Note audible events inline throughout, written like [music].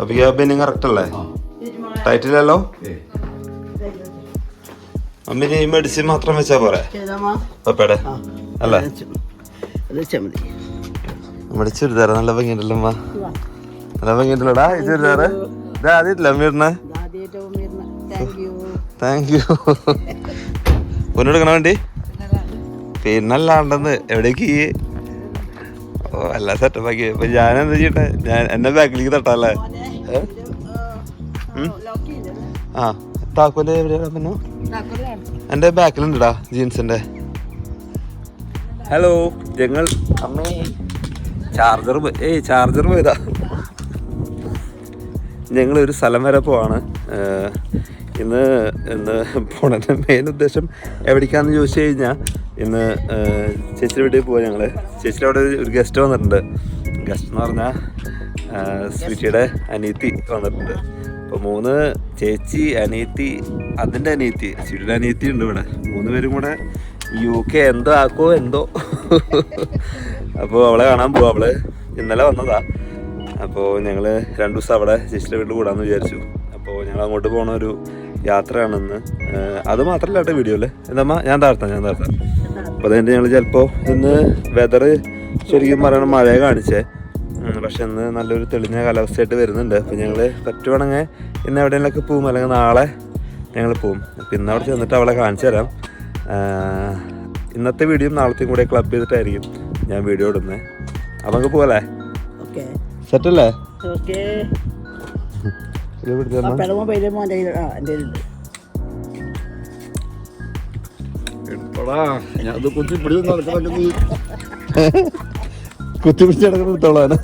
അപ്പൊ ഈ കറക്റ്റ് അല്ലേ? ടൈറ്റിലല്ലോ അമ്മ ഈ മെഡിസിൻ മാത്രം വെച്ചാ പോരെ? പപ്പയുടെ? അല്ലേ? നമ്മുടെ ചുരിദാറ് നല്ല ഭംഗിയുണ്ടല്ലോ അമ്മ. നല്ല ഭംഗിയുണ്ടല്ലോടാ ഈ ചുരിദാറ്? ഇത് ആദ്യമില്ല അമ്മ ഇടണേ താങ്ക് യു പൊന്നെടുക്കണ വേണ്ടി? പിന്നല്ലാണ്ടെന്ന് എവിടേക്ക്? ഈ ഓ അല്ല സെറ്റപ്പാക്കി ഞാൻ എന്താ ചെയ്യട്ടെ? ഞാൻ എന്നെ ബാക്കിലേക്ക് തട്ടാല്ലേ? ആ താക്കോൽ എവിടെയാ പിന്നെ എന്റെ ബാക്കിലുണ്ടടാ ജീൻസിന്റെ ഹലോ ഞങ്ങൾ അമ്മേ. ചാർജർ ഏയ് ചാർജർ പോയതാ. ഞങ്ങൾ ഒരു സ്ഥലം വരെ പോവാണ്. ഇന്ന് ഇന്ന് പോണതിന്റെ മെയിൻ ഉദ്ദേശം എവിടേക്കാന്ന് ചോദിച്ചു കഴിഞ്ഞാൽ ഇന്ന് ചേച്ചിയുടെ വീട്ടിൽ പോവാ ഞങ്ങൾ ചേച്ചിയുടെ അവിടെ ഒരു ഗസ്റ്റ് വന്നിട്ടുണ്ട്. ഗസ്റ്റ് എന്ന് പറഞ്ഞാൽ സ്വീറ്റിയുടെ അനിയത്തി വന്നിട്ടുണ്ട്. അപ്പോൾ മൂന്ന് ചേച്ചി അനിയത്തി അതിന്റെ അനിയത്തി സ്വീറ്റിയുടെ അനിയത്തി ഉണ്ട് ഇവിടെ. മൂന്ന് പേരും കൂടെ യു കെ എന്തോ ആക്കോ എന്തോ. അപ്പോൾ അവളെ കാണാൻ പോവാ അവൾ ഇന്നലെ വന്നതാ. അപ്പോൾ ഞങ്ങൾ രണ്ടു ദിവസം അവിടെ ചേച്ചിയുടെ വീട്ടിൽ കൂടാന്ന് വിചാരിച്ചു. അപ്പോൾ ഞങ്ങൾ അങ്ങോട്ട് പോണ ഒരു യാത്രയാണെന്ന് അത് മാത്രമല്ല കേട്ടോ വീഡിയോയിൽ എന്താ ഞാൻ താഴ്ത്താം ഞാൻ താഴ്ത്താം അപ്പോൾ അതിന്റെ ഞങ്ങൾ ചിലപ്പോൾ ഇന്ന് വെതറ് ശരിക്കും പറയണ മഴയെ കാണിച്ചേ. പക്ഷെ ഇന്ന് നല്ലൊരു തെളിഞ്ഞ കാലാവസ്ഥയായിട്ട് വരുന്നുണ്ട്. അപ്പോൾ ഞങ്ങൾ പറ്റുവാണെങ്കിൽ ഇന്ന് എവിടെയെങ്കിലൊക്കെ പോവും. അല്ലെങ്കിൽ നാളെ ഞങ്ങൾ പോവും. അപ്പോൾ ഇന്ന് അവിടെ ചെന്നിട്ട് അവളെ കാണിച്ചു തരാം. ഇന്നത്തെ വീഡിയോ നാളത്തെയും കൂടെ ക്ലബ് ചെയ്തിട്ടായിരിക്കും ഞാൻ വീഡിയോ ഇടുന്നത് അപ്പം നമുക്ക് പോകല്ലേ സെറ്റ് അല്ലേ ഓക്കെ. ഇത് പിടിച്ച് തന്നാ. പപ്പയുടെ മൊബൈൽ മോന്റെ കയ്യിൽ ആ എന്റെ ഉണ്ട് എടുത്തോടാ ഞാൻ അത് പിടിച്ചു നടക്കണൊക്കെ [laughs] നീ കുത്തി പിടിച്ച് കിടക്കുന്ന എടുത്തോളാണ്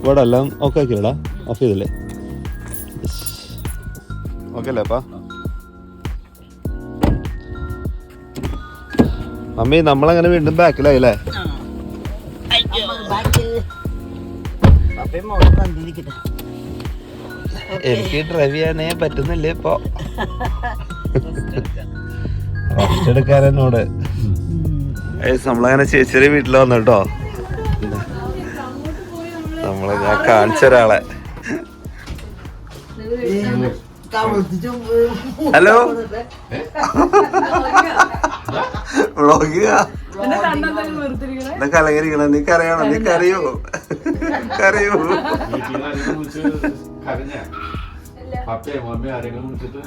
ഇവിടെ എല്ലാം ഓക്കെ ആക്കിയല്ലടാ ഓഫ് ചെയ്തില്ലേ? ഓക്കെ അല്ലേ അപ്പാ? മമ്മി നമ്മളങ്ങനെ വീണ്ടും ബാക്കിലായില്ലേ അല്ലേ? എനിക്ക് ഡ്രൈവ് ചെയ്യാനേ പറ്റുന്നില്ല ഇപ്പൊ. റെസ്റ്റ് നമ്മളങ്ങനെ ചേച്ചിയുടെ വീട്ടിൽ വന്നു കേട്ടോ. നമ്മളെ ഞാൻ കാണിച്ച ഒരാളെ. ഹലോ? കലകരിക്കണം നീ കരയണോ നീ കരയോ കരയോ പപ്പയെ മമ്മയെ ആരെങ്കിലും വിളിച്ചിട്ട്?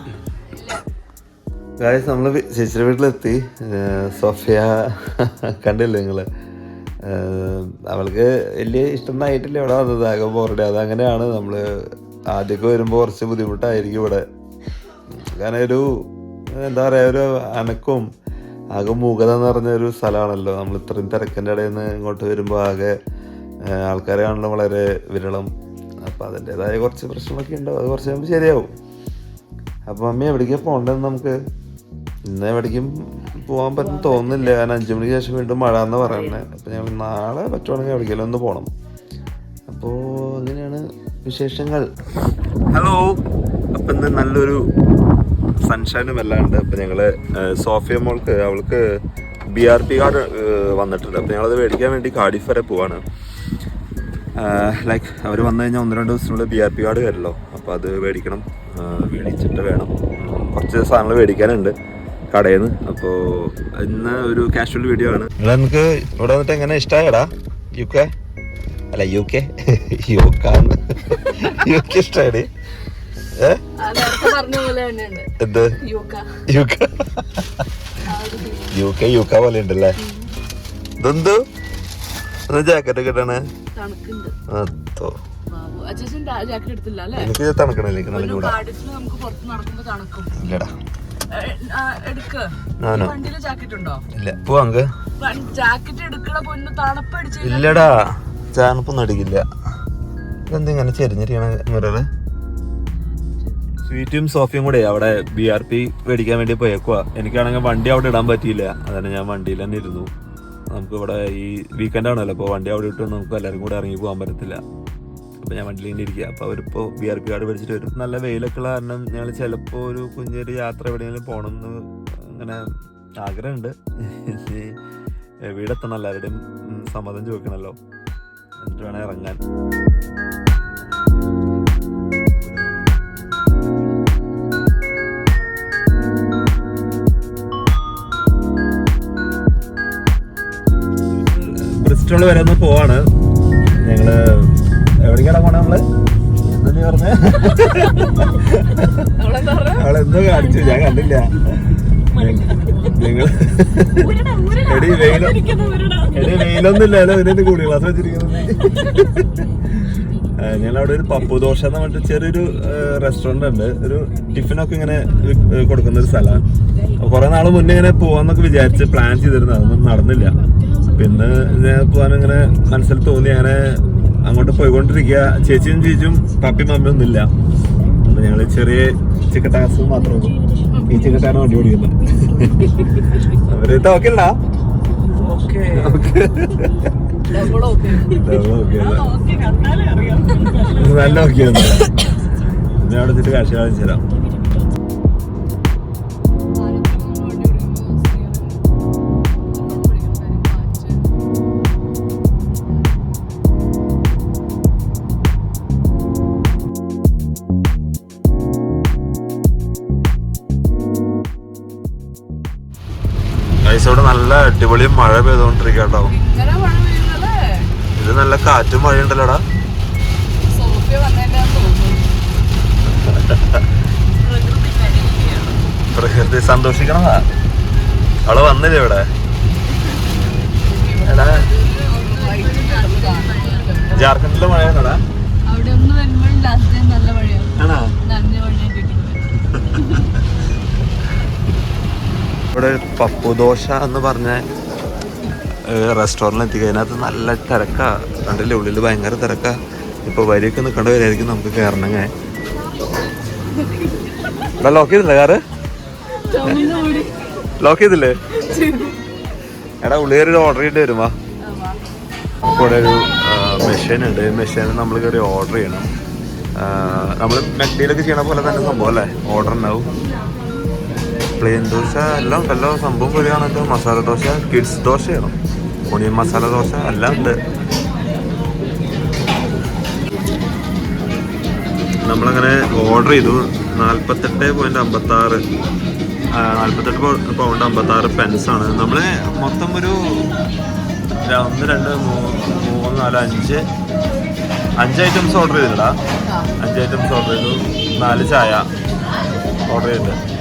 ഗായ്സ് നമ്മൾ ചേച്ചിയുടെ വീട്ടിലെത്തി. സോഫിയ കണ്ടില്ലേ നിങ്ങൾ അവൾക്ക് വലിയ ഇഷ്ടമായിട്ടില്ല ഇവിടെ വന്നത്. ആകെ ബോറടി അതങ്ങനെയാണ് നമ്മൾ ആദ്യമൊക്കെ വരുമ്പോൾ കുറച്ച് ബുദ്ധിമുട്ടായിരിക്കും ഇവിടെ. കാരണം ഒരു എന്താ പറയുക ഒരു അനക്കും ആകെ മൂകത എന്ന് പറഞ്ഞ ഒരു സ്ഥലമാണല്ലോ. നമ്മൾ ഇത്രയും തിരക്കിന്റെ ഇടയിൽ നിന്ന് ഇങ്ങോട്ട് വരുമ്പോൾ ആകെ ആൾക്കാരെ കാണുന്നത് വളരെ വിരളം. അപ്പം അതിന്റെതായ കുറച്ച് പ്രശ്നങ്ങളൊക്കെ ഉണ്ടാവും. അത് കുറച്ച് കഴിയുമ്പോൾ ശരിയാവും. അപ്പം മമ്മി എവിടേക്കാണ് പോകേണ്ടത് നമുക്ക് ഇന്ന് എവിടേക്കും പോകാൻ പറ്റുന്ന തോന്നുന്നില്ല. കാരണം അഞ്ചു മണിക്ക് ശേഷം വീണ്ടും മഴ എന്ന് പറയുന്നത് അപ്പം ഞാൻ നാളെ പറ്റുവാണെങ്കിൽ എവിടേക്കെങ്കിലും ഒന്ന് പോകണം അപ്പോൾ അങ്ങനെയാണ് വിശേഷങ്ങൾ. ഹലോ അപ്പം ഇന്ന് നല്ലൊരു സൺഷൈനും എല്ലാം ഉണ്ട് അപ്പം ഞങ്ങൾ സോഫിയ മോൾക്ക് അവൾക്ക് ബി ആർ പി കാർഡ് വന്നിട്ടുണ്ട്. അപ്പം ഞങ്ങളത് മേടിക്കാൻ വേണ്ടി കാർഡിഫ് വരെ പോവാണ്. ലൈക്ക് അവർ വന്നു കഴിഞ്ഞാൽ ഒന്ന് രണ്ട് ദിവസത്തിനുള്ളിൽ ബി ആർ പി കാർഡ് വരുമല്ലോ അപ്പോൾ അത് മേടിക്കണം. മേടിച്ചിട്ട് വേണം. കുറച്ച് സാധനങ്ങൾ മേടിക്കാനുണ്ട്. കടയിൽ നിന്ന് അപ്പോൾ ഇന്ന് ഒരു കാഷ്വൽ വീഡിയോ ആണ്. നിനക്ക് ഇവിടെ വന്നിട്ട് എങ്ങനെ ഇഷ്ടമായടാ യു കെ അല്ല യു കെ യു കാന്ന് യു കെ ഇഷ്ടമായിടേ പറഞ്ഞ പോലെ തന്നെയുണ്ട്. എന്ത്? U K U K U K പോലെ ഉണ്ടല്ലേ? ഇതെന്തു? ജാക്കറ്റ് കിട്ടണേ തണുക്കുണ്ട്. അതോ. ബാബു അച്ഛൻ ജാക്കറ്റ് എടുത്തില്ല അല്ലേ? എനിക്ക് തണുക്കണല്ലേ? നല്ല ഇല്ലടാ. ഇല്ല. തണുപ്പടിച്ച് ഇല്ലടാ. ചാണപ്പൊന്നും അടിക്കില്ല. ഇതെന്താ ഇങ്ങനെ ചെരിഞ്ഞിരിക്കണ മിററ് സ്വീറ്റും സോഫിയും കൂടെ അവിടെ ബി ആർ പി മേടിക്കാൻ വേണ്ടി പോയേക്കുവാ. എനിക്കാണെങ്കിൽ വണ്ടി അവിടെ ഇടാൻ പറ്റിയില്ല. അതാണ് ഞാൻ വണ്ടിയിൽ തന്നെ ഇരുന്നു. നമുക്ക് ഇവിടെ ഈ വീക്കെൻഡ് ആണല്ലോ. അപ്പോൾ വണ്ടി അവിടെ ഇട്ട് നമുക്ക് എല്ലാവരും കൂടെ ഇറങ്ങി പോകാൻ പറ്റത്തില്ല. അപ്പോൾ ഞാൻ വണ്ടിയിൽ ഇങ്ങനെ ഇരിക്കുക അപ്പോൾ അവരിപ്പോൾ ബി ആർ പി കാർഡ് പഠിച്ചിട്ട് വരും. നല്ല വെയിലൊക്കെ ഉള്ള കാരണം ഞങ്ങൾ ചിലപ്പോൾ ഒരു കുഞ്ഞൊരു യാത്ര എവിടെയെങ്കിലും പോകണം എന്ന് അങ്ങനെ ആഗ്രഹമുണ്ട്. വീടെത്തണം എല്ലാവരുടെയും. സമ്മതം ചോദിക്കണമല്ലോ എന്നിട്ട് വേണം ഇറങ്ങാൻ. ബ്രിസ്റ്റോൾ വരെ ഒന്ന് പോവാണ്. ഞങ്ങൾ എവിടേക്കാണ് പോണേ നമ്മൾ അവളെന്തോ കാണിച്ചു ഞാൻ കണ്ടില്ല. നിങ്ങൾ എടി വെയിലോ എടി വെയിലൊന്നുമില്ലല്ലോ ഇതിന്റെ കൂടി? ക്ലാസ് വെച്ചിരിക്കുന്നത്? ഞങ്ങൾ അവിടെ ഒരു പപ്പു ദോശ എന്ന് പറഞ്ഞിട്ട് ചെറിയൊരു റെസ്റ്റോറന്റ് ഉണ്ട്. ഒരു ടിഫിനൊക്കെ ഇങ്ങനെ കൊടുക്കുന്ന ഒരു സ്ഥലമാണ് കുറെ നാൾ മുന്നേ ഇങ്ങനെ പോവാന്നൊക്കെ വിചാരിച്ച് പ്ലാൻ ചെയ്തിരുന്നു. അതൊന്നും നടന്നില്ല. പിന്നെ ഞാൻ പോകാൻ ഇങ്ങനെ മനസ്സിൽ തോന്നി അങ്ങനെ അങ്ങോട്ട് പോയിക്കൊണ്ടിരിക്കുക. ചേച്ചിയും ചേച്ചിയും പപ്പി മമ്മിയും ഒന്നുമില്ല. അപ്പൊ ഞങ്ങൾ ചെറിയ ചിക്കട്ടാസ് മാത്രമേ ഉള്ളൂ. ഈ ചിക്കട്ടാണ് വണ്ടി ഓടിക്കുന്നത് അവർ തോക്കില്ല നല്ല ഓക്കെ ഞാൻ അവിടെ വെച്ചിട്ട് കാശ് കാണിച്ചു തരാം. ഇവിടെ നല്ല അടിപൊളി മഴ പെയ്തോണ്ടിരിക്കട്ടോ ഇത് നല്ല കാറ്റും മഴ ഉണ്ടല്ലോടാ പ്രകൃതി സന്തോഷിക്കണതാ. അവൾ വന്നില്ല ഇവിടെ? ജാർഖണ്ഡിലെ മഴയാണോടാ? ആണോ? ഇവിടെ പപ്പു ദോശ എന്ന് പറഞ്ഞ റെസ്റ്റോറന്റിൽ എത്തി. അതിനകത്ത് നല്ല തിരക്കാണ് കണ്ടില്ലേ? ഉള്ളിൽ ഭയങ്കര തിരക്കാണ് ഇപ്പോൾ വരിയൊക്കെ നിൽക്കേണ്ട നമുക്ക് കയറണങ്ങ ഇവിടെ ലോക്ക് ചെയ്തില്ലേ കാറ്? ലോക്ക് ചെയ്തില്ലേ? എടാ ഉള്ളി കയറി ഓർഡർ ചെയ്യേണ്ടി വരുമാ ഇവിടെ ഒരു മെഷീൻ ഉണ്ട്. മെഷീനിൽ നമ്മൾ കയറി ഓർഡർ ചെയ്യണം. നമ്മൾ മെക്ഡിയിലൊക്കെ ചെയ്യണ പോലെ തന്നെ സംഭവം അല്ലേ? ഓർഡർ ഉണ്ടാവും. പ്ലെയിൻ ദോശ എല്ലാം എല്ലാ സംഭവം വരികയാണല്ലോ മസാല ദോശ കിഡ്സ് ദോശ ചെയ്യണം ഒണിയൻ മസാല ദോശ എല്ലാം ഉണ്ട്. നമ്മളങ്ങനെ ഓർഡർ ചെയ്തു. നാൽപ്പത്തെട്ട് പോയിന്റ് അമ്പത്തി ആറ് നാൽപ്പത്തെട്ട് പൗണ്ട് അമ്പത്തി ആറ് പെൻസ് ആണ്. നമ്മൾ മൊത്തം ഒരു ഒന്ന് രണ്ട് മൂന്ന് മൂന്ന് നാല് അഞ്ച് അഞ്ച് ഐറ്റംസ് ഓർഡർ ചെയ്തിട്ടാ അഞ്ച് ഐറ്റംസ് ഓർഡർ ചെയ്തു. നാല് ചായ ഓർഡർ ചെയ്തിട്ട്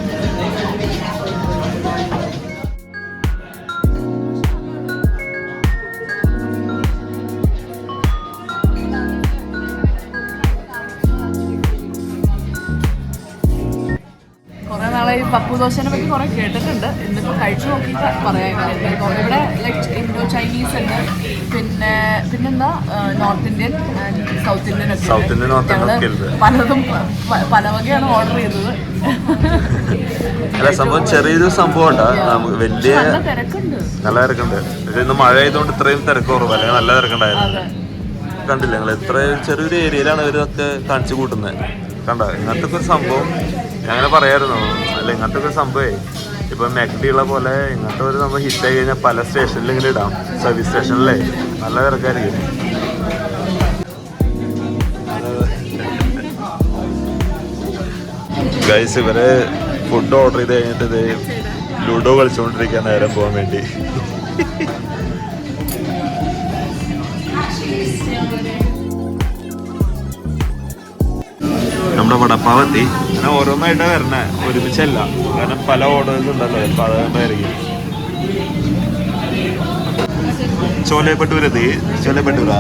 കുറെ ഈ പപ്പു ദോശനെ പറ്റി കുറെ കേട്ടിട്ടുണ്ട്. ഇന്നിപ്പോൾ കഴിച്ചു നോക്കിയിട്ട് പറയാൻ ഇപ്പൊ ഇവിടെ ലൈക്ക് ഇൻഡോ ചൈനീസ് ഉണ്ട്. പിന്നെ പിന്നെന്താ? നോർത്ത് ഇന്ത്യൻ സൗത്ത് ഇന്ത്യൻ ഒക്കെ ഞങ്ങൾ പലതും പല വകയാണ് ഓർഡർ ചെയ്തത്. അല്ല സംഭവം ചെറിയൊരു സംഭവം ഉണ്ട് വലിയ നല്ല തിരക്കുണ്ട്. ഇന്ന് മഴ ആയതുകൊണ്ട് ഇത്രയും തിരക്ക് കുറവ്. അല്ലെങ്കിൽ നല്ല തിരക്കുണ്ടായിരുന്നു. കണ്ടില്ല? നിങ്ങൾ ഇത്ര ചെറിയൊരു ഏരിയയിലാണ് ഇവരൊക്കെ കാണിച്ചു കൂട്ടുന്നത്. കണ്ട? ഇങ്ങനത്തെ ഒരു സംഭവം അങ്ങനെ പറയായിരുന്നു. അല്ല ഇങ്ങനത്തെ ഒക്കെ ഒരു സംഭവമേ ഇപ്പൊ മെഗ്ഡി ഉള്ള പോലെ ഇങ്ങനത്തെ ഒരു സംഭവം ഹിറ്റ് ആയി കഴിഞ്ഞാൽ പല സ്റ്റേഷനിലും ഇങ്ങനെ ഇടാം. സർവീസ് സ്റ്റേഷനിലേ നല്ല തിരക്കായിരിക്കും. ഗൈസ് ഇവരെ ഫുഡ് ഓർഡർ ചെയ്ത് കഴിഞ്ഞിട്ട് ഇത് ലുഡോ കളിച്ചുകൊണ്ടിരിക്കാൻ നേരം പോകാൻ വേണ്ടി. നമ്മുടെ വടപ്പാവെത്തി അങ്ങനെ ഓരോന്നായിട്ടാ വരണേ. ഒരുമിച്ചല്ല. കാരണം പല ഓർഡേഴ്സ് ഉണ്ടല്ലോ. ചിലപ്പോൾ അതുകൊണ്ടായിരിക്കും ചോലെ ഭട്ടൂരെത്തി ചോലെ ഭട്ടൂര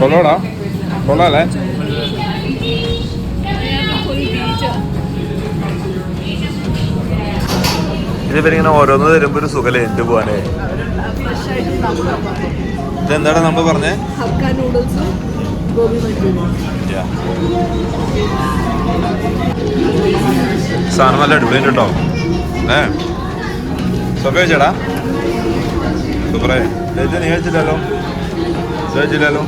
കൊള്ളോടാ. കൊള്ളാല്ലേ? ഇതിവരിങ്ങനെ ഓരോന്ന് തരുമ്പോ ഒരു സുഖല എന്ത് പോവാനേ? ഇതെന്താണ് നമ്മൾ പറഞ്ഞേ? ഹക്ക നൂഡിൽസും സാധനം നല്ല അടിപൊളിയുണ്ട് കേട്ടോ ഏ? സുഖം കഴിച്ചടാ. സൂപ്പറേ. ചേച്ചി നീ കഴിച്ചില്ലല്ലോ? കഴിച്ചില്ലല്ലോ?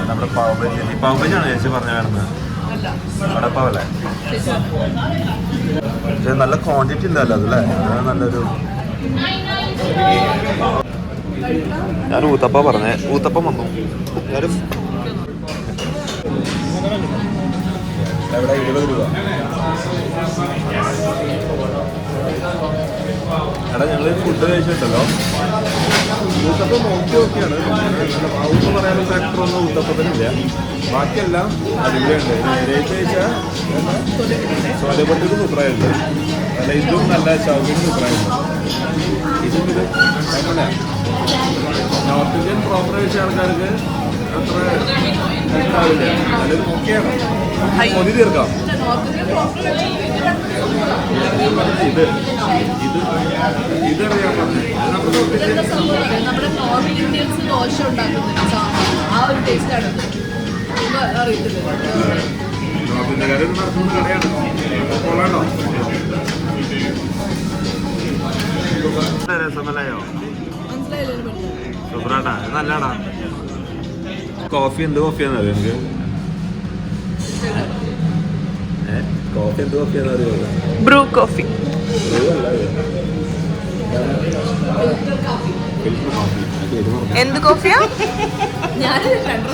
നമ്മുടെ പാവബജി പാവബജിയാണ് ചേച്ചി പറഞ്ഞ വേണമെന്ന് ചേച്ചി പക്ഷെ നല്ല ക്വാണ്ടിറ്റി ഉണ്ടല്ലോ അതല്ലേ നല്ലൊരു ഞാൻ ഊത്തപ്പ പറഞ്ഞേ. ഊത്തപ്പം വന്നു. ഞാനും എടാ ഞങ്ങൾ ഫുഡ് കഴിച്ചിട്ടല്ലോ ഊത്തപ്പം നോക്കി നോക്കിയാണ്. ഊത്തം പറയാനുള്ള ഫാക്ടർ ഒന്നും ഊത്തപ്പത്തിനില്ല. ബാക്കിയെല്ലാം അടിപൊളിയുണ്ട്. റേറ്റ് കഴിച്ചാൽ അല്ല ഇതും നല്ല ചൗക്കിന് സൂപ്പറായിട്ടുണ്ട് ഇതും ഇത്. നോർത്ത് ഇന്ത്യൻ പ്രോപ്പർ വെച്ച ആൾക്കാർക്ക് അത്ര ഉണ്ടാവില്ല നല്ലത് നോക്കിയാണ് കൊതി തീർക്കാം. ഇത് ഇത് ഇതറിയാൻ പറഞ്ഞു. നമ്മുടെ നോർത്ത് ഇന്ത്യൻസ് ദോശ ഉണ്ടാക്കുന്നില്ല ആ ഒരു ടേസ്റ്റ് ആണ് അറിയത്തില്ല. ഇന്ത്യക്കാരൻ നടത്തുന്ന കടയാണ്. കൊള്ളാണ്ടോ രസമല്ലയോ സൂപ്പറാട്ടാ നല്ലടാ കോഫി എന്ത് കോഫിയാന്ന് അറിയോ എനിക്ക് ഏ കോഫി എന്ത് കോഫിയാന്ന് അറിയോ? Bru coffee. എന്ത് കോഫിയാ? ഞാൻ രണ്ടു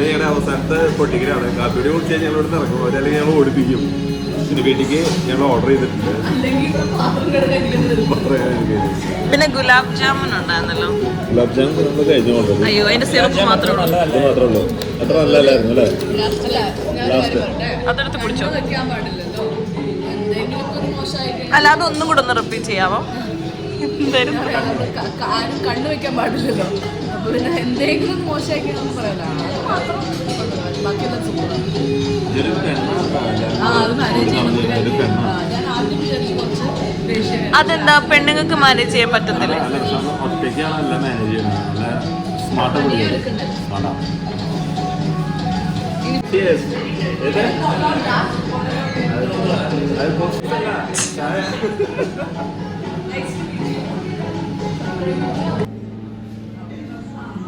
അങ്ങനെ ഞങ്ങളുടെ അവസാനത്തെ പൊട്ടിക്കലാണ്. കാപ്പിയുടെ കുടിച്ച് ഞങ്ങൾ ഇവിടെ ഇറങ്ങും. അവരല്ലെങ്കിൽ ഞങ്ങൾ ഓടിപ്പിക്കും. ഇതിന് വേണ്ടിക്ക് ഞങ്ങൾ ഓർഡർ ചെയ്തിട്ടുണ്ട്. പിന്നെ ഗുലാബ് ജാമുൻ ഉണ്ടായിരുന്നല്ലോ. ഗുലാബ് ജാമുൻ നമ്മൾ കഴിഞ്ഞു അയ്യോ അതിന്റെ സിറപ്പ് മാത്രമേ ഉള്ളൂ അത് മാത്രമേ ഉള്ളൂ. അത്ര നല്ലതല്ലായിരുന്നു അല്ലേ? ലാസ്റ്റ് അതെടുത്ത് കുടിച്ചോ. വെക്കാൻ പാടില്ലല്ലോ എന്തെങ്കിലും ഒരു മോശമായി അല്ല അതൊന്നും കൂടെ ഒന്ന് റിപ്പീറ്റ് ചെയ്യാമോ എന്തായിരുന്നു കണ്ണു വെക്കാൻ പാടില്ലല്ലോ. പിന്നെ എന്തെങ്കിലും മോശമാക്കി നമുക്ക് പറയാലോ ആ അത് മാനേജ് ചെയ്യണം. ഞാൻ ആദ്യം വിചാരിച്ചു കുറച്ച് ദേഷ്യം. അതെന്താ? പെണ്ണുങ്ങൾക്ക് മാനേജ് ചെയ്യാൻ പറ്റത്തില്ല. നല്ല രസമാണ് ഒറ്റയ്ക്കാണ് എല്ലാം മാനേജ് ചെയ്യുന്നത്. നല്ല സ്മാർട്ട്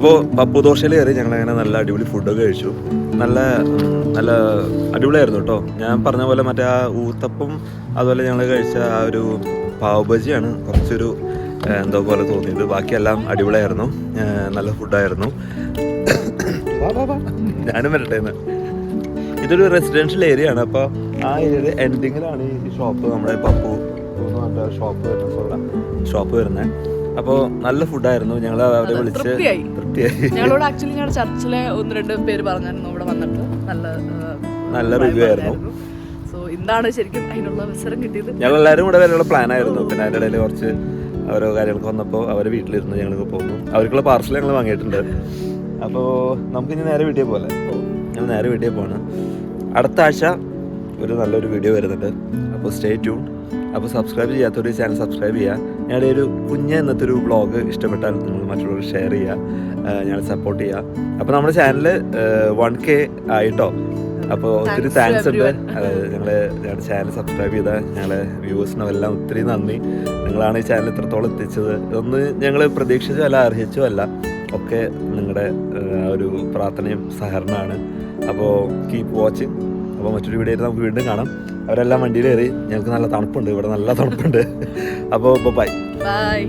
അപ്പോൾ പപ്പു ദോശയിൽ കയറി ഞങ്ങൾ അങ്ങനെ നല്ല അടിപൊളി ഫുഡൊക്കെ കഴിച്ചു. നല്ല നല്ല അടിപൊളിയായിരുന്നു കേട്ടോ. ഞാൻ പറഞ്ഞ പോലെ മറ്റേ ആ ഊത്തപ്പം അതുപോലെ ഞങ്ങൾ കഴിച്ച ആ ഒരു പാവ് ബജിയാണ് കുറച്ചൊരു എന്തോ പോലെ തോന്നിയത്. ബാക്കിയെല്ലാം അടിപൊളിയായിരുന്നു. നല്ല ഫുഡായിരുന്നു. ഞാനും വരട്ടെ ഇതൊരു റെസിഡൻഷ്യൽ ഏരിയ ആണ്. അപ്പോൾ ആ ഏരിയയുടെ എൻഡിങ്ങിലാണ് ഈ ഷോപ്പ് നമ്മുടെ പപ്പു ഷോപ്പ് വരുന്ന ഷോപ്പ് വരുന്നത്. അപ്പോൾ നല്ല ഫുഡായിരുന്നു ഞങ്ങൾ അവരെ വിളിച്ച് തൃപ്തിയായി. ഞങ്ങളോട് [laughs] ആക്ച്വലി ഞങ്ങളുടെ ചർച്ചിലെ ഒന്ന് രണ്ട് പേര് പറഞ്ഞായിരുന്നു ഇവിടെ വന്നിട്ട്. നല്ല നല്ല റിവ്യൂ ആയിരുന്നു. സോ ഇന്നാണ് ശരിക്കും അതിനുള്ള അവസരം കിട്ടിയത്. ഞങ്ങൾ എല്ലാവരും കൂടെ വരെയുള്ള പ്ലാൻ ആയിരുന്നു പിന്നെ അതിന്റെ ഇടയിൽ കുറച്ച് ഓരോ കാര്യങ്ങൾക്ക് വന്നപ്പോൾ അവർ വീട്ടിലിരുന്ന് ഞങ്ങൾക്ക് പോകുന്നു. അവർക്കുള്ള പാർസൽ ഞങ്ങൾ വാങ്ങിയിട്ടുണ്ട്. അപ്പോ നമുക്ക് ഇനി നേരെ വീട്ടിൽ പോലെ ഞങ്ങൾ നേരെ വീട്ടിൽ പോവാണ്. അടുത്ത ആഴ്ച ഒരു നല്ലൊരു വീഡിയോ വരുന്നുണ്ട്. അപ്പോൾ സ്റ്റേ ട്യൂൺ അപ്പോൾ സബ്സ്ക്രൈബ് ചെയ്യാത്തവർ ചാനൽ സബ്സ്ക്രൈബ് ചെയ്യുക ഞങ്ങളുടെ ഒരു കുഞ്ഞ് എന്നത്തെ ഒരു വ്ളോഗ് ഇഷ്ടപ്പെട്ടാൽ നിങ്ങൾ മറ്റുള്ളവർ ഷെയർ ചെയ്യുക ഞങ്ങളെ സപ്പോർട്ട് ചെയ്യുക അപ്പോൾ നമ്മുടെ ചാനൽ വൺ കെ ആയിട്ടോ? അപ്പോൾ ഒത്തിരി താങ്ക്സ് ഉണ്ട്. ഞങ്ങൾ ഞങ്ങളുടെ ചാനൽ സബ്സ്ക്രൈബ് ചെയ്ത ഞങ്ങളെ വ്യൂവേഴ്സിനും എല്ലാം ഒത്തിരി നന്ദി. നിങ്ങളാണ് ഈ ചാനൽ ഇത്രത്തോളം എത്തിച്ചത്. ഇതൊന്ന് ഞങ്ങൾ പ്രതീക്ഷിച്ചോ അല്ല അർഹിച്ചോ അല്ല ഒക്കെ നിങ്ങളുടെ ഒരു പ്രാർത്ഥനയും സഹകരണമാണ്. അപ്പോൾ കീപ് വാച്ചിങ് അപ്പോൾ മറ്റൊരു വീഡിയോയിൽ നമുക്ക് വീണ്ടും കാണാം. അവരെല്ലാം വണ്ടിയിൽ കയറി ഞങ്ങൾക്ക് നല്ല തണുപ്പുണ്ട്. ഇവിടെ നല്ല തണുപ്പുണ്ട്. അപ്പോൾ ബൈ ബൈ